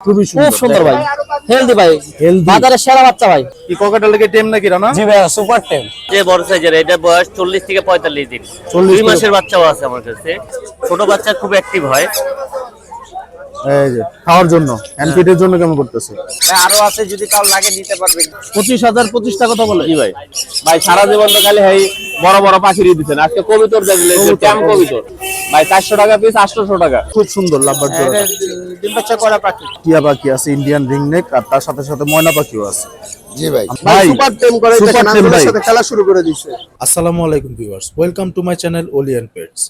খুবই খুব সুন্দর ভাই। হেলদি ভাই। বাজারে সেরা বাচ্চা ভাই। কি ককাটের লেগে টেম নাকি রানা? জি ভাই সুপার টেম। যে বড় সাইজের এটা বয়স চল্লিশ থেকে পঁয়তাল্লিশ দিন। 40 মাসের বাচ্চাও আছে আমার কাছে। ছোট বাচ্চা খুব অ্যাক্টিভ হয়। এই যে খাওয়ার জন্য হ্যান্ড ফিটের জন্য কেমন করতেছে? আরও আছে যদি লাগে নিতে পারবে পঁচিশ হাজার পঁচিশটা কথা বলে জি ভাই। ভাই সারা জীবন তো খালি এই বড় বড় পাখি দিচ্ছেন আজকে কবিতর দেখলে ট্যাম কবিতর। ভাই চারশো টাকা পিস আটশোশো টাকা। খুব সুন্দর লাভবার জোড়া। ডিম বাচ্চা করা পাখি। টিয়া পাখি আছে ইন্ডিয়ান রিংনেক আর তার সাথে সাথে ময়না পাখিও আছে। জি ভাই। ভাই সুপার টেম করে সুপার টেম ভাই। সাথে খেলা শুরু করে আসসালামু আলাইকুম viewers welcome to my channel ওলিয়ান pets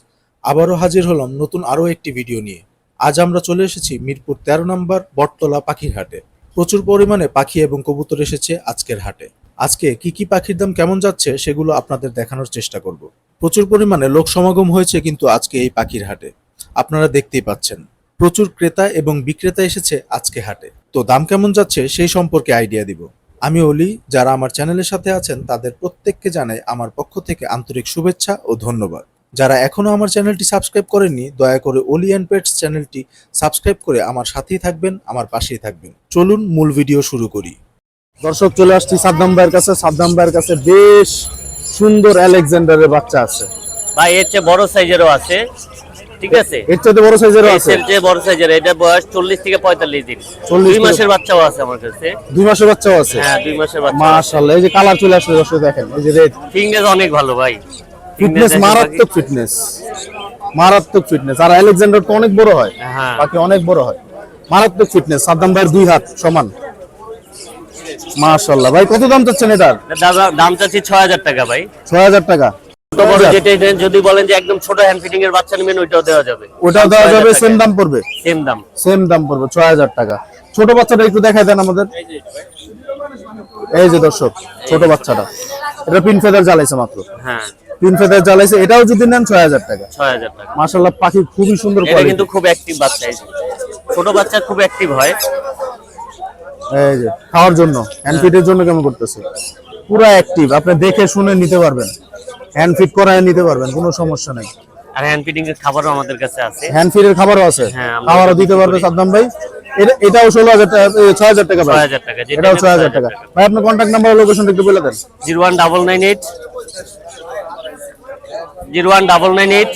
আবারও হাজির হলাম নতুন আরও একটি ভিডিও নিয়ে। আজ আমরা চলে এসেছি মিরপুর তেরো নম্বর বটতলা পাখির হাটে। প্রচুর পরিমাণে পাখি এবং কবুতর এসেছে আজকের হাটে। আজকে কি কি পাখির দাম কেমন যাচ্ছে সেগুলো আপনাদের দেখানোর চেষ্টা করব। প্রচুর পরিমাণে লোক সমাগম হয়েছে কিন্তু আজকে এই পাখির হাটে। আপনারা দেখতেই পাচ্ছেন, প্রচুর ক্রেতা এবং বিক্রেতা এসেছে আজকে হাটে। তো দাম কেমন যাচ্ছে সেই সম্পর্কে আইডিয়া দিব। আমি অলি, যারা আমার চ্যানেলের সাথে আছেন, তাদের প্রত্যেককে জানাই আমার পক্ষ থেকে আন্তরিক শুভেচ্ছা ও ধন্যবাদ। যারা এখনও আমার চ্যানেলটি সাবস্ক্রাইব করেননি দয়া করে অলি অ্যান্ড পেটস চ্যানেলটি সাবস্ক্রাইব করে আমার সাথেই থাকবেন আমার পাশেই থাকবেন। চলুন মূল ভিডিও শুরু করি। দর্শক চলে আসছি সাদ্দাম ভাইয়ের কাছে। সাদ্দাম ভাইয়ের কাছে বেশ সুন্দর আলেকজান্ডারের বাচ্চা আছে। ভাই এর চেয়ে বড় সাইজেরও আছে। ঠিক আছে? এর চাইতে বড় সাইজেরও আছে। এর চেয়ে বড় সাইজের এটা বয়স চল্লিশ থেকে পঁয়তাল্লিশ দিন। 40 দুই মাসের বাচ্চাও আছে আমার কাছে। দুই মাসের বাচ্চাও আছে? হ্যাঁ দুই মাসের বাচ্চা মাশাআল্লাহ এই যে কালার চলে আসছে দর্শক দেখেন এই যে রেড ফিঙ্গার অনেক ভালো ভাই। ফিটনেস মারাত্মক ফিটনেস মারাত্মক ফিটনেস আর আলেকজান্ডার তো অনেক বড় হয়। হ্যাঁ। বাকি অনেক বড় হয়। মারাত্মক ফিটনেস সাদ্দাম ভাইয়ের দুই হাত সমান। মাশাআল্লাহ। ভাই কত দাম চাচ্ছেন এটার? দাদা- দাম চাচ্ছি ছয় হাজার টাকা ভাই। ছয় হাজার টাকা। যদি বলেন যে একদম ছোট হ্যান্ড ফিটিং এর বাচ্চা নেবেন ওইটাও দেওয়া যাবে। ওটাও দেওয়া যাবে সেম দাম পড়বে। সেম দাম। সেম দাম পড়বে ছয় হাজার টাকা। ছোট বাচ্চাটা একটু দেখাই দেন আমাদের। এই যে দর্শক ছোট বাচ্চাটা। এটা পিন ফেদার জ্বালাইছে মাত্র। হ্যাঁ। পিন ফেদার জ্বালাইছে এটাও যদি নেন ছয় হাজার টাকা। ছয় হাজার টাকা। মাশাল্লাহ পাখি খুবই সুন্দর এটা কিন্তু খুব অ্যাক্টিভ বাচ্চা ছোট বাচ্চা খুব অ্যাক্টিভ হয়। এই যে খাওয়ার জন্য হ্যান্ড ফিটের জন্য কেমন করতেছে? পুরো অ্যাক্টিভ আপনি দেখে শুনে নিতে পারবেন। হ্যান্ড ফিট করায় নিতে পারবেন কোনো সমস্যা নেই। আর হ্যান্ড ফিটিং এর খাবারও আমাদের কাছে আছে। হ্যান্ড ফিটের খাবারও আছে। হ্যাঁ, খাবারও দিতে পারবে সাদ্দাম ভাই। এটা এটাও ষোলো হাজার টাকা ছয় হাজার টাকা ভাই। 6,000 টাকা, এটাও ছয় হাজার টাকা। টাকা। ভাই আপনার কন্ট্যাক্ট নাম্বার লোকেশনটা একটু বলে দেন। Zero one double nine eight zero one double nine eight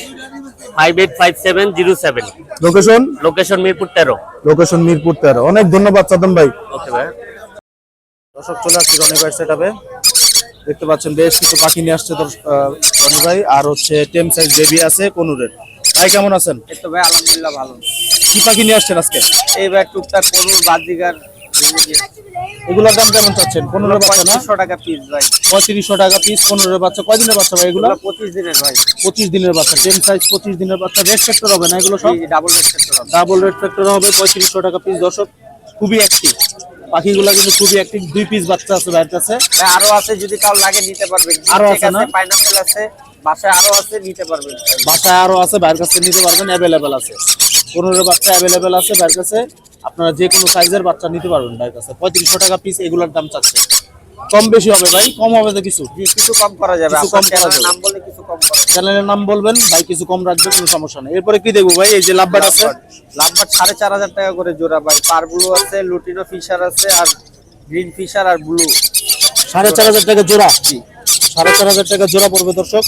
five eight five seven zero seven. Location location Mirpur তেরো। লোকেশন মিরপুর তেরো। অনেক ধন্যবাদ সাদ্দাম ভাই। ওকে ভাই। দর্শক চলে আসছে রনি ভাই সেটাবে দেখতে পাচ্ছেন বেশ কিছু পাখি নিয়ে আসছে রনি ভাই। আর হচ্ছে টেম সাইজ বেবি আছে কোনুরের। ভাই কেমন আছেন? এই তো ভাই আলহামদুলিল্লাহ ভালো। কি পাখি নিয়ে আসছেন আজকে? এই ভাই টুকটাক করুন বাদিগার এগুলোর দাম কেমন চাচ্ছেন? পনেরো বাচ্চা না? টাকা পিস ভাই। পঁয়ত্রিশশো টাকা পিস পনেরো বাচ্চা। কয়দিনের বাচ্চা ভাই এগুলো? পঁচিশ দিনের ভাই। পঁচিশ দিনের বাচ্চা। টেন সাইজ পঁচিশ দিনের বাচ্চা। রেড ফ্যাক্টর হবে না এগুলো সব? Double rate sector double red factor হবে পঁয়ত্রিশশো টাকা পিস দর্শক খুবই অ্যাক্টিভ পাখিগুলো কিন্তু খুবই অ্যাক্টিভ দুই পিস বাচ্চা আছে ভাইয়ের কাছে। আরও আছে যদি কাউ লাগে নিতে পারবেন। আরও আছে না? পাইনাপেল আছে বাসায় আরও আছে নিতে পারবেন। বাসায় আরও আছে ভাইয়ের কাছে নিতে পারবেন অ্যাভেলেবেল আছে। পনেরো বাচ্চা অ্যাভেলেবেল আছে ভাইয়ের কাছে। আপনারা যে কোনো সাইজের বাচ্চা নিতে পারবেন ভাইয়ের কাছে। পঁয়ত্রিশশো টাকা পিস এগুলোর দাম চাচ্ছে। কম বেশি হবে ভাই কম হবে তো কিছু। কিছু কম করা যাবে কিছু কম করা যাবে। নাম বলে কিছু কম করা চ্যানেলের নাম বলবেন ভাই কিছু কম রাখবে কোনো সমস্যা নেই। এরপরে কি দেখব ভাই এই যে লাভবাট আছে। লাভবাট সাড়ে চার হাজার টাকা করে জোড়া ভাই। পার ব্লু আছে লুটিনো ফিশার আছে আর গ্রিন ফিশার আর ব্লু সাড়ে চার হাজার টাকা জোড়া। সাড়ে চার হাজার টাকা জোড়া পড়বে দর্শক।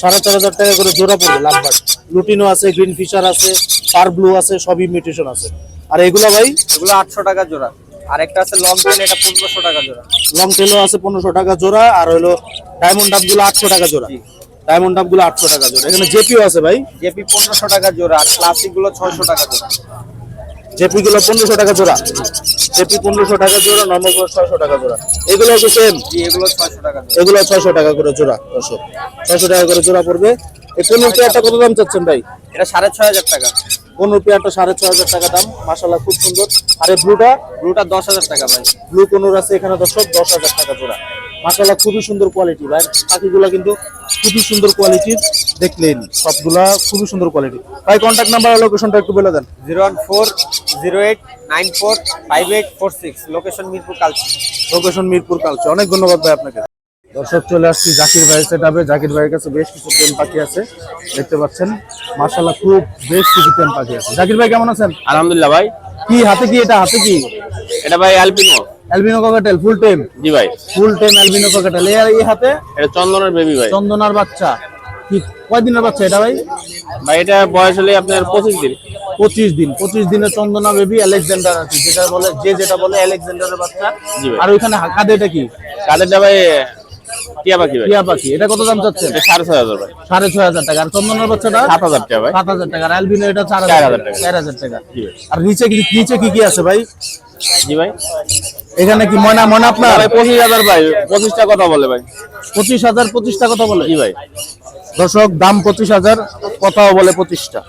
সাড়ে চার হাজার টাকা করে জোড়া পড়বে লাভবাট লুটিনো আছে গ্রিন ফিশার আছে পার ব্লু আছে সব ইমিটেশন আছে। আর এগুলো ভাই? এগুলো আটশো টাকা জোড়া। আর একটা আছে লং টেল এটা পনেরোশো টাকা জোড়া। লং টেলও আছে পনেরোশো টাকা জোড়া আর হলো ডায়মন্ড ডাবগুলো আটশো টাকা জোড়া। ডায়মন্ড ডাবগুলো আটশো টাকা জোড়া। এখানে জেপিও আছে ভাই? জেপি পনেরোশো টাকা জোড়া আর ক্লাসিকগুলো ছয়শো টাকা জোড়া। জেপি গুলো পনেরোশো টাকা জোড়া। জেপি পনেরোশো টাকা জোড়া নর্মালগুলো ছয়শো টাকা জোড়া। এগুলো হচ্ছে সেম এগুলো ছয়শো টাকা এগুলো ছয়শো টাকা করে জোড়া দর্শক। ছয়শো টাকা করে জোড়া পড়বে। এই পনেরো পেয়ারটা কত দাম চাচ্ছেন ভাই? এটা সাড়ে ছয় হাজার টাকা। পনেরো পেয়ারটা সাড়ে ছয় হাজার টাকা দাম। মাসাল্লাহ খুব সুন্দর। আর এই ব্লুটা? ব্লুটা দশ হাজার টাকা ভাই। ব্লু কোনোর আছে এখানে দর্শক দশ হাজার টাকা জোড়া। মাসাল্লাহ খুবই সুন্দর কোয়ালিটি ভাই পাখিগুলা কিন্তু খুবই সুন্দর কোয়ালিটির দেখলেন সবগুলা খুবই সুন্দর কোয়ালিটি ভাই কন্ট্যাক্ট নাম্বার আর লোকেশনটা একটু বলে দেন। Zero one four zero eight nine four five eight four six. Location Mirpur Kalshi. Location Mirpur Kalshi. অনেক ধন্যবাদ ভাই আপনাকে। দর্শক চলে আসছি জাকির ভাইয়ের সেটাবে জাকির ভাইয়ের কাছে বেশ কিছু টেম পাখি আছে দেখতে পাচ্ছেন। মাসাল্লাহ খুব বেশ কিছু টেম পাখি আছে। জাকির ভাই কেমন আছেন? আলহামদুলিল্লাহ ভাই। কি হাতে কি এটা হাতে কি? এটা ভাই albino albino cockatiel full time জি ভাই। ফুল টাইম অ্যালবিনো ককাটেল এই এই হাতে? এটা চন্দনের বেবি ভাই। চন্দনার বাচ্চা। কি কয় দিনের বাচ্চা এটা ভাই? ভাই এটা বয়স হলে আপনার পঁচিশ দিন। পঁচিশ দিন। পঁচিশ দিনের চন্দনা বেবি আলেকজান্ডার আছে। যেটা বলে যে যেটা বলে আলেকজান্ডারের বাচ্চা। জি আর ওইখানে কাঁধে এটা কি? কাদেরটা ভাই টিয়া পাখি ভাই। টিয়া পাখি। এটা কত দাম চাচ্ছেন? সাড়ে ছয় হাজার ভাই। সাড়ে ছয় হাজার টাকা। আর চন্দনার বাচ্চাটা? সাত হাজার টাকা ভাই। সাত হাজার টাকা। আর অ্যালবিনো এটা চার চার হাজার টাকা। চার হাজার টাকা। আর নিচে কি নিচে কি কি আছে ভাই? জি ভাই। এখানে কি ময়না ময়না আপনার? পঁচিশ হাজার ভাই। পঁচিশটা কথা বলে ভাই। পঁচিশ হাজার পঁচিশটা কথা বলে? জি ভাই। দর্শক দাম পঁচিশ হাজার কথাও বলে পঁচিশটা।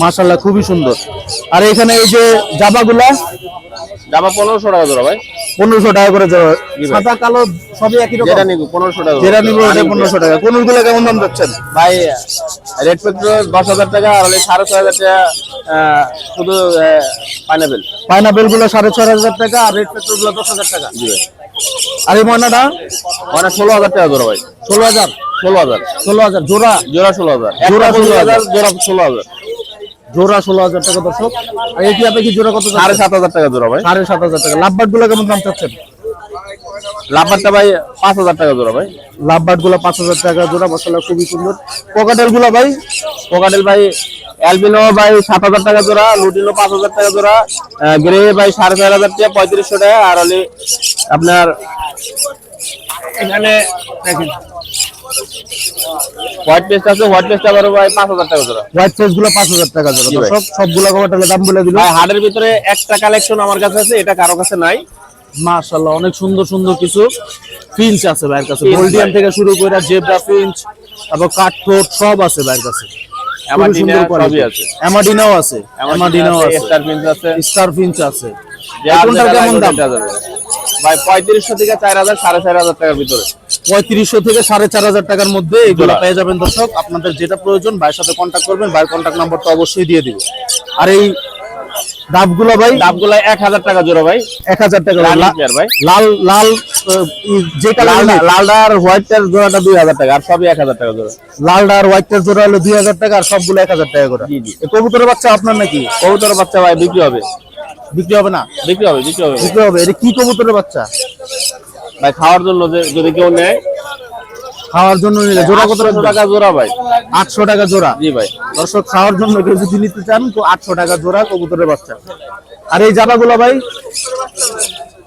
মাশাল্লাহ খুবই সুন্দর। আর এখানে এই যে জাবাগুলা? ডাবা পনেরোশো টাকা জোড়া ভাই। পনেরোশো টাকা করে। সাদা কালো সবই একই রকম। যেটা নিব পনেরোশো টাকা। যেটা নিবো ওটা পনেরোশো টাকা। কোনগুলো কেমন দাম যাচ্ছেন ভাই রেড পেট্রোল দশ হাজার টাকা আর সাড়ে ছয় হাজার টাকা শুধু পাইনাপেল পাইনাপেল। গুলো সাড়ে ছয় হাজার টাকা আর রেড পেট্রোলগুলো দশ হাজার টাকা। জি আর এই ময়নাটা? মানে ষোলো হাজার টাকা জোড়া ভাই। ষোলো হাজার? ষোলো হাজার। ষোলো হাজার। জোড়া? জোড়া ষোলো হাজার। জোড়া জোড়া ষোলো হাজার জোড়া ষোলো হাজার। জোড়া ষোলো হাজার টাকা দর্শক। আর এই টিয়াপে কি জোড়া কত সাড়ে সাত হাজার টাকা জোড়া ভাই। সাড়ে সাত হাজার টাকা। লাভবার্ডগুলো কেমন দাম চাচ্ছেন? লাভারটা ভাই পাঁচ হাজার টাকা জোড়া ভাই। লাভবার্ডগুলো পাঁচ হাজার টাকা জোড়া মশলা খুবই সুন্দর। পকাটেলগুলো ভাই? কোকাটেল ভাই অ্যালবিনো ভাই সাত হাজার টাকা জোড়া লুটিনো পাঁচ হাজার টাকা জোড়া গ্রে ভাই সাড়ে চার হাজার টাকা পঁয়ত্রিশশো টাকা আর হলে আপনার এখানে দেখেন হোয়াইট পেস্ট আছে হোয়াইট পেস্ট আবার ভাই পাঁচ হাজার টাকা জোড়া। হোয়াইট ফেসগুলো পাঁচ হাজার টাকা জোড়া। জি সবগুলো পকাটেলের দাম বলে দিল। ভাই হাটের ভিতরে একটা কালেকশন আমার কাছে আছে এটা কারও কাছে নাই। মাশাআল্লাহ অনেক সুন্দর সুন্দর কিছু ফিঞ্চ আছে ভাইয়ের কাছে। গোল্ডিয়ান থেকে শুরু করে জেব্রা ফিঞ্চ তারপর কাঠঠোট সব আছে ভাইয়ের কাছে। অ্যামাডিনাও আছে। অ্যামাডিনাও আছে। স্টার আছে স্টার ফিঞ্চ আছে। কোনটার কেমন দাম? ভাই পঁয়ত্রিশশো থেকে চার হাজার সাড়ে চার হাজার টাকার ভিতরে। পঁয়ত্রিশশো থেকে সাড়ে চার হাজার টাকার মধ্যে এগুলো পেয়ে যাবেন দর্শক। আপনাদের যেটা প্রয়োজন ভাইয়ের সাথে কন্ট্যাক্ট করবেন ভাইয়ের কন্ট্যাক্ট নাম্বারটা অবশ্যই দিয়ে দিব। আর এই ডাবগুলো ভাই? দামগুলো এক হাজার টাকা জোড়া ভাই। এক হাজার টাকা ভাই। লাল লাল আহ, ই- যে কালার লালটা লালটা আর হোয়াইটটার জোড়াটা দুই হাজার টাকা আর সবই এক হাজার টাকা জোড়া। লালটা আর হোয়াইটের জোড়া হলো দুই হাজার টাকা আর সবগুলো এক হাজার টাকা করে। কবুতরের বাচ্চা আপনার নাকি? কবুতর বাচ্চা ভাই বিক্রি হবে। বিক্রি হবে না? বিক্রি হবে বিক্রি হবে। বিক্রি হবে। এটা কি কবুতরের বাচ্চা? ভাই খাওয়ার জন্য যদি কেউ নেয়? খাওয়ার জন্য নিলে জোড়া কত 800 টাকা জোড়া ভাই। আটশো টাকা জোড়া। জি ভাই। দর্শক খাওয়ার জন্য কেউ যদি নিতে চান তো আটশো টাকা জোড়া কবুতরের বাচ্চা। আর এই জাবাগুলো ভাই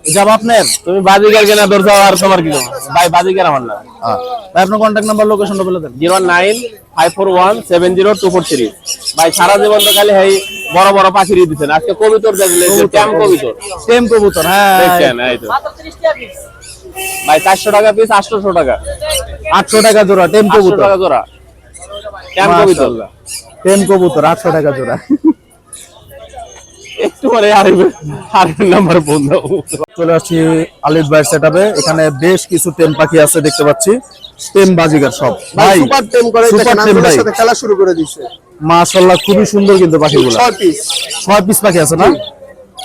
এই জাবা আপনার? তুমি বাজিকার কেনা ধরছো আর তোমার কি ভাই বাজিকার আমার না। ভাই আপনার কন্ট্যাক্ট নাম্বার লোকেশনটা বলে দেন। Zero nine five four one seven zero two four three. ভাই সারা জীবন তো খালি এই বড় বড় পাখি দিচ্ছেন আজকে কবিতর দেখলে ট্যাম কবিতর সেম কবুতর। হ্যাঁ। দেখছেন এই তো। ভাই চারশো টাকা পিস আটশোশো টাকা। আটশো টাকা জোড়া টেম আটশো কবুতর। টাকা জোড়া। ট্যাম কবিতর। টেম কবুতর আটশো টাকা জোড়া। একটু পরে আরেক আরেক নাম্বার ফোন চলে আসছি আলিফ ভাইয়ের সেটআপে এখানে বেশ কিছু টেম পাখি আছে দেখতে পাচ্ছি। টেম বাজিগার সব। ভাই সুপার টেম করে সুপার টেম ভাই। সাথে খেলা শুরু করে দিচ্ছে মাশাআল্লাহ খুবই সুন্দর কিন্তু পাখিগুলো। ছয় পিস ছয় পিস পাখি আছে না?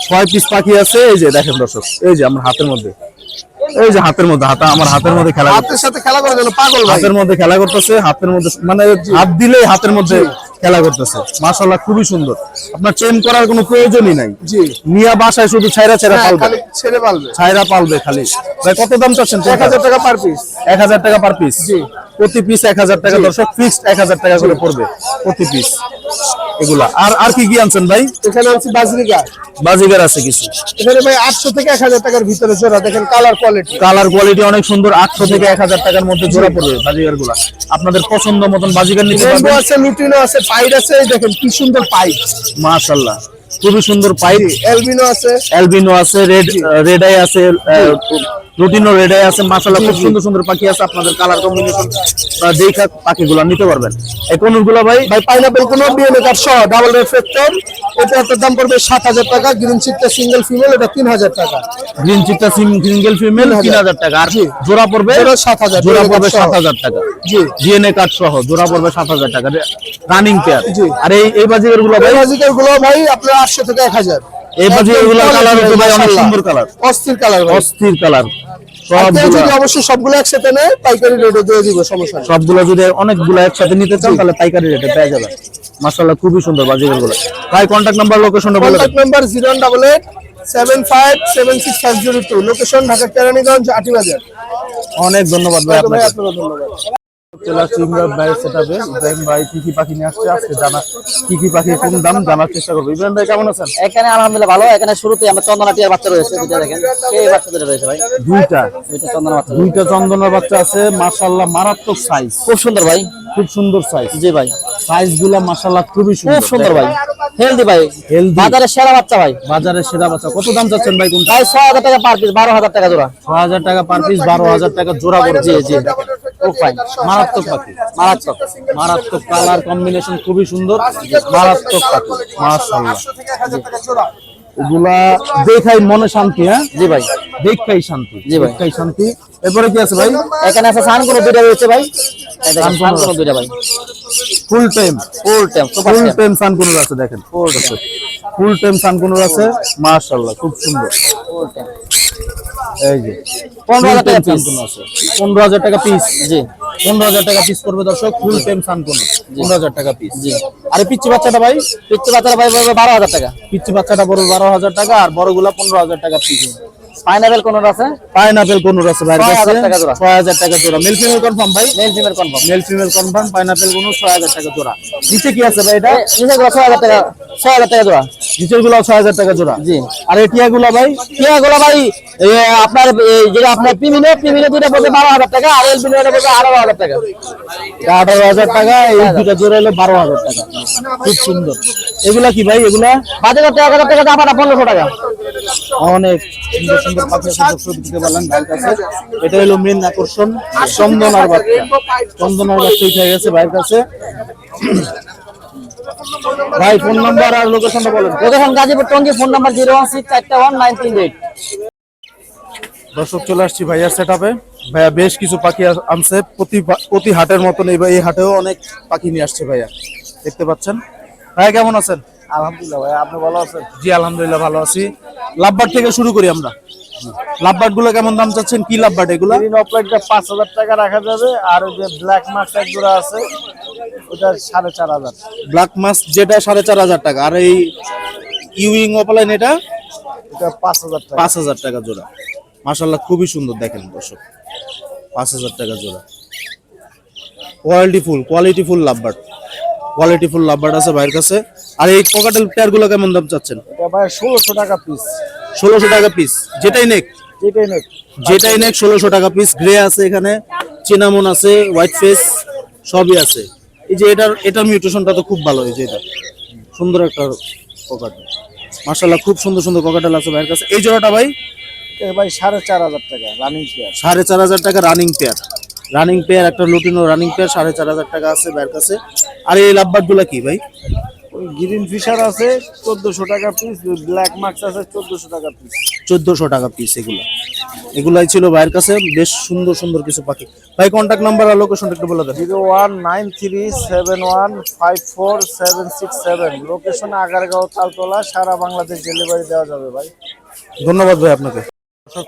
ছয় পিস পাখি আছে এই যে দেখেন দর্শক এই যে আমার হাতের মধ্যে। এই যে হাতের মধ্যে হাতা আমার হাতের মধ্যে খেলা হাতের সাথে খেলা করার জন্য পাগল হাতের মধ্যে খেলা করতেছে হাতের মধ্যে মানে হাত দিলেই হাতের মধ্যে খেলা করতেছে। মাশাআল্লাহ খুবই সুন্দর। আপনার চেন করার কোনো প্রয়োজনই নাই। জি। মিয়া বাসায় শুধু ছাইরা ছাইরা হ্যাঁ, পালবে। খালি ছেড়ে পালবে। ছাইরা পালবে খালি। ভাই কত দাম চাচ্ছেন এক হাজার টাকা পার পিস এক হাজার টাকা পার পিস জি। প্রতি পিস এক হাজার টাকা দর্শক ফিক্সড এক হাজার টাকা করে পড়বে। প্রতি পিস এগুলা। আর আর কি কি আনছেন ভাই? এখানে আছে বাজরিকা। বাজিগার আছে কিছু। এখানে ভাই আটশো থেকে এক হাজার টাকার ভিতরে জোড়া। দেখেন কালার কোয়ালিটি কালার কোয়ালিটি অনেক সুন্দর আটশো থেকে এক হাজার টাকার মধ্যে জোড়া পড়বে আপনাদের পছন্দ মতন বাজিগার নিতে পারবেন। আছে লুটিনো আছে পাইড আছে দেখেন কি সুন্দর পাইড। মাশাল্লাহ খুবই সুন্দর পাইপ। এলবিনো আছে। অ্যালবিনো আছে রেড রেড আই আছে রুটিনো রেড আই আছে মাশাল্লাহ খুব সুন্দর সুন্দর পাখি আছে। আপনাদের কালার কম্বিনেশন দেখা পাখিগুলো নিতে পারবেন। এই কোনগুলো ভাই? ভাই পাইনাপেল কোনো ডিএনএ কার্ড সহ ডাবল রিফ্লেক্টর এটা একটা দাম পড়বে সাত হাজার টাকা। গ্রিন চিপটা সিঙ্গেল ফিমেল এটা তিন হাজার টাকা। গ্রিন চিকটা সিঙ্গেল ফিমেল তিন হাজার। টাকা। আর জোড়া পড়বে জোড়া 7,000 জোড়া পড়বে সহ। সাত হাজার টাকা। জি। জিএনএ কার্ড সহ জোড়া পড়বে সাত হাজার টাকা। রানিং পেয়ার জি। আর এই এই বাজিগারগুলো ভাই? বাজিকারগুলো ভাই আপনার আটশো থেকে এক হাজার। এই বাজিগারগুলো কালার হচ্ছে ভাই অনেক অস্থির কালার অস্থির কালার যদি অবশ্যই সবগুলো একসাথে নেয় পাইকারি রেটে দিয়ে দিব সমস্যা সবগুলো যদি অনেকগুলো একসাথে নিতে চান তাহলে পাইকারি রেটে পেয়ে যাবেন। খুবই সুন্দর বাজিগারগুলো ভাই কন্ট্যাক্ট নাম্বার লোকেশনটা বলে দেন। Contact number zero double eight seven five seven six five zero two location Dhaka Keraniganj Ati Bazar অনেক ধন্যবাদ ভাই ভাই আপনাকে। আপনাকে ধন্যবাদ। চলে আসছি ইমরান ভাইয়ের সেটাপে ইব্রাহিম ভাই কি কি পাখি নিয়ে আসছে? আজকে জানা কি কি পাখির কোন দাম জানার চেষ্টা করব। ইব্রাহিম ভাই কেমন আছেন? এখানে আলহামদুলিল্লাহ ভালো। এখানে শুরুতে আমরা চন্দনা বাচ্চা রয়েছে দুটো দেখেন। সেই বাচ্চা দুটো রয়েছে ভাই। দুইটা। দুইটা চন্দনা বাচ্চা দুইটা চন্দনের বাচ্চা আছে মাশাআল্লাহ মারাত্মক সাইজ খুব সুন্দর ভাই। খুব সুন্দর সাইজ জি ভাই। সাইজগুলা মাশাআল্লাহ খুবই সুন্দর। সুন্দর ভাই। হেলদি ভাই। বাজারের সেরা বাচ্চা ভাই। বাজারে সেরা বাচ্চা। কত দাম চাচ্ছেন ভাই কোনটা? ভাই ছয় হাজার টাকা পার পিস বারো হাজার টাকা জোড়া। ছ হাজার টাকা পার পিস বারো হাজার টাকা জোড়া জি জি। মারাত্মক পাখি মারাত্মক মারাত্মক কালার কম্বিনেশন খুবই সুন্দর মারাত্মক পাখি মাশাআল্লাহ। এগুলা দেখাই মনে শান্তি হ্যাঁ? জি ভাই। দেখাই শান্তি জি ভাই। দেখাই শান্তি। এরপরে কি আছে ভাই? এখানে আছে সান কোনো দুইটা রয়েছে ভাই। সান কোনো দুইটা ভাই। Full time full time full time time sun conure আছে দেখেন। ফুল টাইম সানকুনুর আছে মাশাআল্লাহ খুব সুন্দর। ফুল টাইম এই যে পনেরো হাজার টাকা পিস পনেরো হাজার টাকা পিস জি। পনেরো হাজার টাকা পিস করবে দর্শক ফুল টাইম সানকুনু পনেরো হাজার টাকা পিস জি। আরে পিচ্ছি বাচ্চাটা ভাই? পিচ্ছি বাচ্চাটা ভাই পড়বে বারো হাজার টাকা। পিচ্ছি বাচ্চাটা বড় বারো হাজার টাকা আর বড়গুলা পনেরো হাজার টাকা পিস পাইনাপেল কোন আছে? পাইনাপেল কোন আছে ভাই? ছয় হাজার টাকা জোড়া। টাকা জোড়া। মেল ফিমেল কনফার্ম ভাই? Male female confirm male female confirm pineapple conure ছয় হাজার টাকা জোড়া। নিচে কি আছে ভাই এটা? নিচে গুলো ছয় হাজার টাকা ছয় হাজার টাকা জোড়া। নিচেরগুলো ছয় হাজার টাকা জোড়া। জি। আর এটিয়া গুলো ভাই? টিয়া গুলো ভাই আপনার যেটা আপনার পিমিনে পিমিনে দুইটা পড়বে বারো হাজার টাকা আর এল পিমিনে পড়বে আঠারো হাজার টাকা। এটা আঠারো হাজার টাকা এই দুটা জোড়া হলো বারো হাজার টাকা। খুব সুন্দর। এগুলা কি ভাই এগুলা? বাজার টাকা হাজার টাকা দাম পনেরোশো টাকা। অনেক সুন্দর সুন্দর পাখি আছে দর্শক দিতে পারলেন ভাইয়ের কাছে এটা হলো মেন আকর্ষণ চন্দনার বাচ্চা। চন্দনার বাচ্চা উঠে গেছে ভাইয়ের কাছে। ভাই ফোন নাম্বার আর লোকেশনটা বলেন। Location Gazipur Tongi phone number zero one six চারটা ওয়ান নাইন তিন এইট। দর্শক চলে আসছি ভাইয়ার সেট আপে ভাইয়া বেশ কিছু পাখি আনছে। প্রতি প্রতি হাটের মতন এই ভাই- এই হাটেও অনেক পাখি নিয়ে আসছে ভাইয়া। দেখতে পাচ্ছেন। ভাইয়া কেমন আছেন? আলহামদুলিল্লাহ ভাই আপনি ভালো আছেন? জি আলহামদুলিল্লাহ ভালো আছি। লাভবাট থেকে শুরু করি আমরা। লাভবাটগুলো কেমন দাম চাচ্ছেন? কি লাভবাট এগুলা? গ্রিন অপলাইটটা পাঁচ হাজার টাকা রাখা যাবে আর ওই যে ব্ল্যাক মার্ক এক জোড়া আছে ওটা সাড়ে চার হাজার। ব্ল্যাক মাস্ক যেটা সাড়ে চার হাজার টাকা আর এই ইউইং অফলাইন এটা ওটা পাঁচ হাজার টাকা। পাঁচ হাজার টাকা জোড়া। মাশাল্লাহ খুবই সুন্দর দেখেন দর্শক। পাঁচ হাজার টাকা জোড়া। Quality full quality full lovebird quality full lovebird আছে ভাইয়ের কাছে। আর এই পকেটেলগুলো কেমন দাম চাচ্ছেন? এটা ভাই ষোলোশো টাকা পিস ষোলোশো টাকা পিস যেটাই নেক। যেটাই নেই যেটাই নেক ষোলোশো টাকা পিস গ্রে আছে এখানে চিনামন আছে হোয়াইট ফেস সবই আছে। এই যে এটার এটার মিউটেশনটা তো খুব ভালো এই যে এটা। সুন্দর একটা পকেটেল মার্শাল্লাহ খুব সুন্দর সুন্দর পকেটেল আছে ভাইয়ের কাছে। এই জোড়াটা ভাই? ভাই সাড়ে চার হাজার টাকা রানিং পেয়ার সাড়ে চার হাজার টাকা রানিং পেয়ার রানিং পেয়ার একটা লুটিনো রানিং পেয়ার সাড়ে চার হাজার টাকা আছে ভাইয়ের কাছে। আর এই লাভবার্ডগুলা কি ভাই? গ্রিন ফিশার আছে চোদ্দশো টাকা পিস ব্ল্যাক মার্কস আছে চোদ্দশো টাকা পিস চোদ্দশো টাকা পিস এগুলা। এগুলাই ছিল ভাইয়ের কাছে বেশ সুন্দর সুন্দর কিছু পাখি। ভাই কন্ট্যাক্ট নাম্বার আর লোকেশনটা একটু বলে দেন। Zero one nine three seven one five four seven six seven location Agargaon Taltola সারা বাংলাদেশ ডেলিভারি দেওয়া যাবে ভাই। ধন্যবাদ ভাই আপনাকে।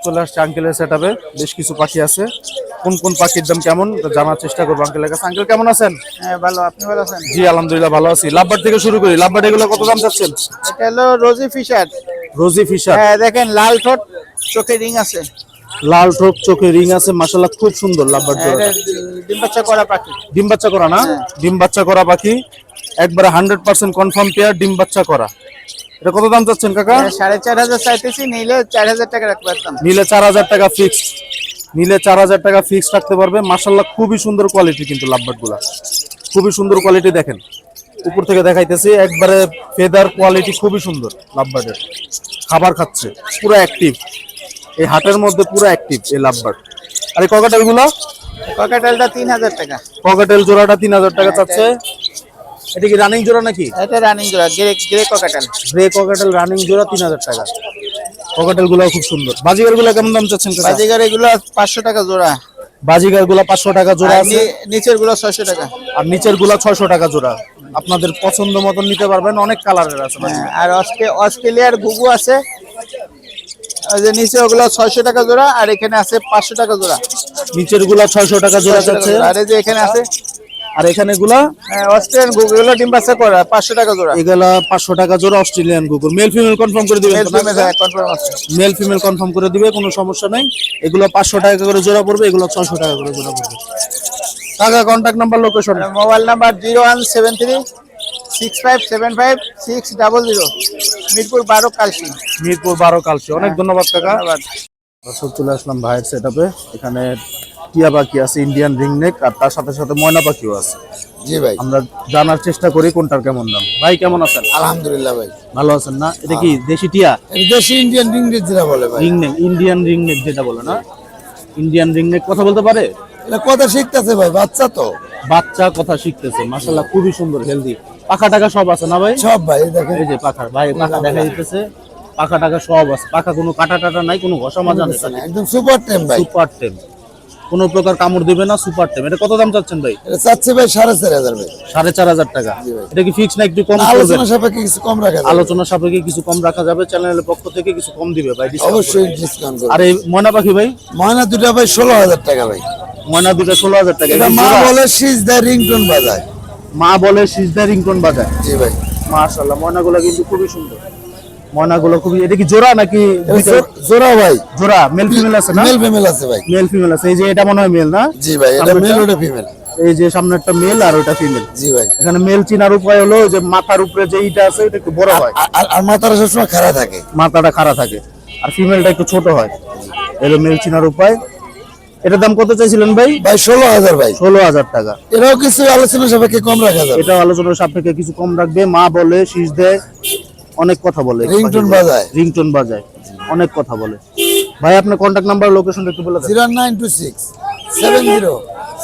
চলে আসছে আঙ্কেলের সেট বেশ কিছু পাখি আছে। কোন কোন পাখির দাম কেমন? জানার চেষ্টা করব। আঙ্কেলের কাছে। আঙ্কেল কেমন আছেন? হ্যাঁ ভালো। আপনি ভালো আছেন? জি আলহামদুলিল্লাহ ভালো আছি। লাভবার থেকে শুরু করি। লাভবার্ড এগুলো কত দাম চাচ্ছেন? এটা হলো রোজি ফিশার রোজি ফিশার হ্যাঁ দেখেন লাল ঠোঁট চোখে রিং আছে। লাল ঠোক চোখে রিং আছে। মাসাল্লাহ খুব সুন্দর লাভবার্ড হ্যাঁ, ডিম বাচ্চা করা পাখি। ডিম বাচ্চা করা না? ডিম বাচ্চা করা পাখি। একবারে হান্ড্রেড পার্সেন্ট কনফার্ম পেয়ার ডিম বাচ্চা করা। এটা কত দাম চাচ্ছেন কাকা? এটা সাড়ে চার হাজার চাইতেছি নিলে চার হাজার টাকা রাখতে পারতাম নিলে চার হাজার টাকা ফিক্স নিলে চার হাজার টাকা ফিক্স রাখতে পারবে। মাসাল্লাহ খুবই সুন্দর কোয়ালিটি কিন্তু লাভবার্ডগুলা। খুবই সুন্দর কোয়ালিটি দেখেন। উপর থেকে দেখাইতেছি একবারে ফেদার কোয়ালিটি খুবই সুন্দর লাভবার্ডের। খাবার খাচ্ছে পুরো অ্যাক্টিভ এই হাটের মধ্যে পুরো অ্যাক্টিভ এই লাভবার্ড। আর এই ককাটেলগুলো? ককাটেলটা তিন হাজার টাকা। ককাটেল জোড়াটা তিন হাজার টাকা চাচ্ছে। এটা কি রানিং জোড়া নাকি? এটা রানিং জোড়া grey grey cockatiel grey cockatiel running জোড়া তিন হাজার টাকা। ককাটেলগুলো খুব সুন্দর। বাজিগারগুলো কেমন দাম চাচ্ছেন বাজিগার এগুলো পাঁচশো টাকা জোড়া। বাজিগারগুলা পাঁচশো টাকা জোড়া আছে। নিচেরগুলো ছয়শো টাকা। আর নিচেরগুলা ছয়শো টাকা জোড়া। আপনাদের পছন্দ মতন নিতে পারবেন অনেক কালারের আছে হ্যাঁ, আর অস্ট্রেলিয়ার ঘুঘু আছে। যে নিচে ওগুলো ছয়শো টাকা জোড়া আর এখানে আছে পাঁচশো টাকা জোড়া। নিচেরগুলা ছয়শো টাকা জোড়া 600 যাচ্ছে। আর এই যে এখানে আছে আর এখানে গুলা হ্যাঁ অস্ট্রেলিয়ান গুগল ডিম বাচ্চা করে পাঁচশো টাকা জোড়া। এগুলা পাঁচশো টাকা জোড়া অস্ট্রেলিয়ান কুকুর মেল ফিমেল কনফার্ম করে দিবেন মেল ফিমেল কনফার্ম করে দিবে কোনো সমস্যা নাই। এগুলো পাঁচশো টাকা করে জোড়া পড়বে এগুলো ছয়শো টাকা করে জোড়া পড়বে। টাকা contact number location mobile number zero one seven three six five seven five six double zero. Mirpur বারো কালসি মিরপুর বারো কালসি অনেক ধন্যবাদ কাকা। চলে আসলাম ভাইয়ের সেটআপে এখানে টিয়া পাখি আছে ইন্ডিয়ান রিংনেক আর তার সাথে সাথে ময়না পাখিও আছে। জি ভাই। আমরা জানার চেষ্টা করি কোনটার কেমন দাম। ভাই কেমন আছেন? আলহামদুলিল্লাহ ভাই। ভালো আছেন না? এটা কি দেশি টিয়া? দেশি ইন্ডিয়ান রিংগেট যেটা বলে ভাই। রিংনেক ইন্ডিয়ান রিংনেক যেটা বলে না? ইন্ডিয়ান রিংনেক কথা বলতে পারে? এটা কথা শিখতেছে ভাই বাচ্চা তো। বাচ্চা কথা শিখতেছে মাশাল্লাহ খুবই সুন্দর হেলদি পাখা টাকা সব আছে না ভাই? সব ভাই দেখেন। এই যে পাখা ভাই পাখা দেখা দিতেছে পাখা টাকা সব আছে। পাখা কোনো কাটা টাটা নাই কোনো ঘষা মাজা নেই একদম সুপার টেম ভাই। সুপার টেম কোনো প্রকার কামড় দিবে না সুপার টেম এটা কত দাম চাচ্ছেন ভাই? এটা চাচ্ছে ভাই সাড়ে চার হাজার ভাই। সাড়ে চার হাজার টাকা। এটা কি ফিক্স না একটু কম করবেন আলোচনা সাপেক্ষে কিছু কম রাখা যাবে। আলোচনা সাপেক্ষে কিছু কম রাখা যাবে চ্যানেলের পক্ষ থেকে কিছু কম দিবে ভাই অবশ্যই ডিসকাউন্ট আর এই ময়না পাখি ভাই? ময়না দুটা ভাই ষোলো হাজার টাকা ভাই। ময়না দুটো ষোলো হাজার টাকা। মা। বলে সিজ দেয় রিংটোন বাজায়। মা বলে সিজদা রিংটন বাজায়। জি ভাই। মাশাআল্লাহ ময়নাগুলো কিন্তু খুবই সুন্দর। ময়নাগুলো খুবই এটা কি জোড়া নাকি জোড়া ভাই। জোড়া মেল ফিমেল আছে না? মেল ফিমেল আছে ভাই। মেল ফিমেল আছে। এই যে এটা মনে হয় মেল না? জি ভাই এটা মেল ওটা ফিমেল এই যে সামনেরটা মেল আর ওটা ফিমেল জি ভাই। এখানে মেল চিনার উপায় হলো যে মাথার উপরে যে ইটা আছে এটা একটু বড় হয়। আর- মাথাটা সবসময় খাড়া থাকে। মাথাটা খাড়া থাকে। আর ফিমেলটা একটু ছোট হয়। এলো মেল চিনার উপায়। এটার দাম কত চাইছিলেন ভাই? ভাই ষোলো হাজার ভাই। ষোলো হাজার টাকা। এটাও কিছু আলোচনা সাপেক্ষে কম রাখা যাবে। এটা আলোচনা সাপেক্ষে কিছু কম রাখবে। মা বলে শীষ দেয়। অনেক কথা বলে। রিংটোন বাজায় রিংটোন বাজায়। অনেক কথা বলে। ভাই আপনার কন্ট্যাক্ট নাম্বার লোকেশনটা একটু বলে দেন। Zero nine two six seven zero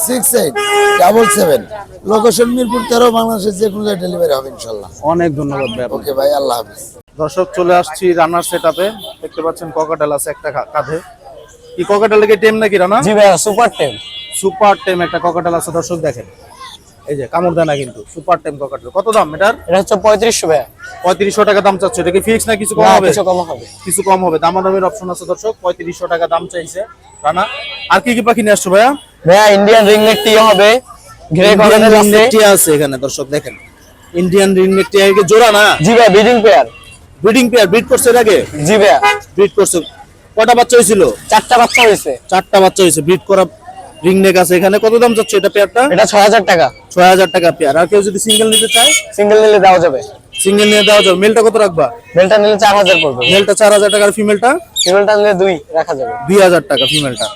six eight double seven. Location Mirpur তেরো বাংলাদেশের যে কোনো জায়গায় ডেলিভারি হবে ইনশাল্লাহ। অনেক ধন্যবাদ ভাই ওকে ভাই আল্লাহ হাফিজ। দর্শক চলে আসছি রান্নার সেটআপে দেখতে পাচ্ছেন ককাটেল আছে একটা কাঁধে। কি ককাটেল কি টেম নাকি রানা জি ভাইয়া সুপার টেম। সুপার টেম একটা ককাটেল আছে। দর্শক দেখেন। এই যে কামড় দেয় না কিন্তু সুপার ককাটেল কত দাম এটার? এটা হচ্ছে পঁয়ত্রিশশো ভাইয়া। পঁয়ত্রিশশো টাকা দাম চাচ্ছে এটা কি ফিক্স না কিছু কম হবে? কিছু কম হবে। কিছু কম হবে দামাদামির অপশন আছে দর্শক পঁয়ত্রিশশো টাকা দাম চাইছে রানা। আর কি কি পাখি নিয়ে আসছো ভাইয়া? ভাইয়া ইন্ডিয়ান রিং হবে গ্রে আছে আছে এখানে দর্শক দেখেন। ইন্ডিয়ান রিংনেক টিয়া কি জোড়া না? জি ভাইয়া breeding pair breeding pair breed করছে এর আগে? জি ভাইয়া। ব্রিড করছে। কটা বাচ্চা হয়েছিল? চারটা বাচ্চা হয়েছে। চারটা বাচ্চা হয়েছে ব্রিড করা আছে এখানে। কত দাম যাচ্ছে এটা পেয়ারটা এটা 6000 টাকা। 6000 টাকা পেয়ার আর কেউ যদি সিঙ্গেল নিতে চায়? সিঙ্গেল নিলে দেওয়া যাবে। সিঙ্গেল নিয়ে দেওয়া যাবে। মেলটা কত রাখবা? মেলটা নিলে 4000 পড়বে। মেলটা 4000 টাকা আর ফিমেলটা ফিমেলটা নিলে রাখা যাবে। 2000 টাকা ফিমেলটা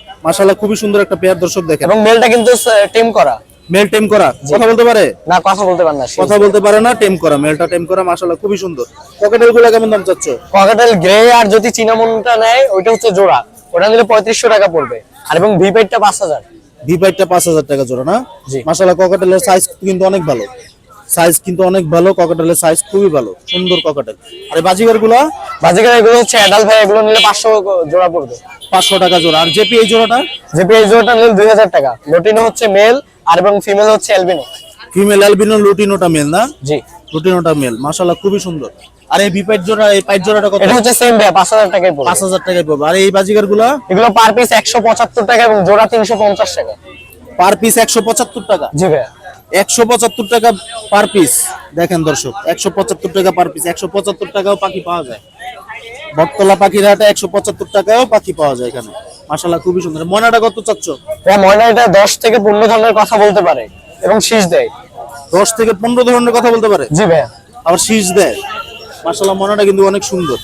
খুবই সুন্দর একটা পেয়ার দর্শক দেখে এবং মেলটা কিন্তু টেম করা। মেল টেম করা? কথা বলতে পারে? না কথা বলতে পারে না কথা বলতে পারে না টেম করা। মেলটা টেম করা মাশাআল্লাহ খুবই সুন্দর। পকেটেলগুলো কেমন দাম চাচ্ছ? পকেটেল গ্রে আর যদি চিনামনটা নেয় ওইটা হচ্ছে জোড়া। ওটা নিলে 3500 টাকা পড়বে। আর এবং ভিপেডটা পাঁচ হাজার। ভিভাইটটা পাঁচ হাজার টাকা জোড়া না? মাসাল্লাহ ককাটেলের সাইজ কিন্তু অনেক ভালো। সাইজ কিন্তু অনেক ভালো ককাটেলের সাইজ খুবই ভালো সুন্দর ককাটেল আর বাজিগারগুলো? বাজিগার এগুলো হচ্ছে অ্যাডাল্ট ভাই এগুলো নিলে 500 জোড়া পড়বে। 500 টাকা জোড়া। আর জেপি এই জোড়াটা? জেপি এই জোড়াটা নিলে 2000 টাকা। লটিনো হচ্ছে মেল আর এবং ফিমেল হচ্ছে অ্যালবিনো ফিমেল অ্যালবিনো লুটিনোটা মেল না? জি। লুটিনোটা মেল মাশাআল্লাহ খুবই সুন্দর। আর এই বিপাইট জোড়া এই পাইট জোড়াটা কত? এটা হচ্ছে সেম ভাই পাঁচ হাজার টাকায় পড়বে। পাঁচ হাজার টাকায় পাবো আর এই বাজিগারগুলা এগুলো পার পিস একশো পঁচাত্তর টাকা এবং জোড়া তিনশো পঞ্চাশ টাকা। পার পিস একশো পঁচাত্তর টাকা? জি ভাইয়া একশো পঁচাত্তর টাকা পার পিস দেখেন দর্শক একশো পঁচাত্তর টাকা পার পিস একশো পঁচাত্তর টাকাও পাখি পাওয়া যায়। বটতলা পাখির হাটে একশো পঁচাত্তর টাকাও পাখি পাওয়া যায় এখানে। মাসাল্লাহ খুবই সুন্দর। ময়নাটা কত চাচ্ছ? ভাইয়া ময়না এটা দশ থেকে পনেরো ধরনের কথা বলতে পারে এবং শীষ দেয়। দশ থেকে পনেরো ধরনের কথা বলতে পারে? জি ভাইয়া আবার শীষ দেয়? মাসাল্লাহ ময়নাটা কিন্তু অনেক সুন্দর।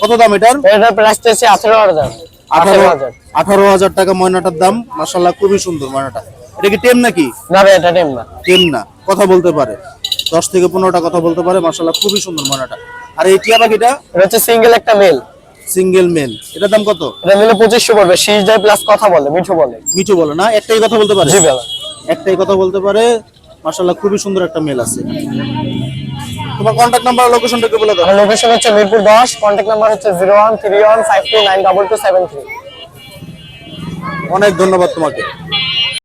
কত দাম এটার? এটা প্রাইস হচ্ছে আঠারো হাজার। আঠারো হাজার। আঠারো হাজার টাকা ময়নাটার দাম। মাসাল্লাহ খুবই সুন্দর ময়নাটা। এটা কি টেম নাকি? না ভাই এটা টেম না। টেম না কথা বলতে পারে। দশ থেকে পনেরোটা কথা বলতে পারে মাসাল্লাহ খুবই সুন্দর ময়নাটা। আর এই টিয়া পাখিটা? এটা হচ্ছে সিঙ্গেল একটা মেল সিঙ্গেল মেল এটার দাম কত? এটা নিলে পঁচিশশো পড়বে। শীষ দেয় প্লাস কথা বলে মিঠু বলে। মিঠু বলে না? একটাই কথা বলতে পারে? জি একটাই কথা বলতে পারে। মাশাআল্লাহ খুবই সুন্দর একটা মেল আছে। তোমার কন্টাক্ট নাম্বার আর লোকেশনটা একটু বলে দাও। আমার লোকেশন হচ্ছে মিরপুর দশ কন্টাক্ট নাম্বার হচ্ছে zero one three one five two nine double two seven three অনেক ধন্যবাদ তোমাকে।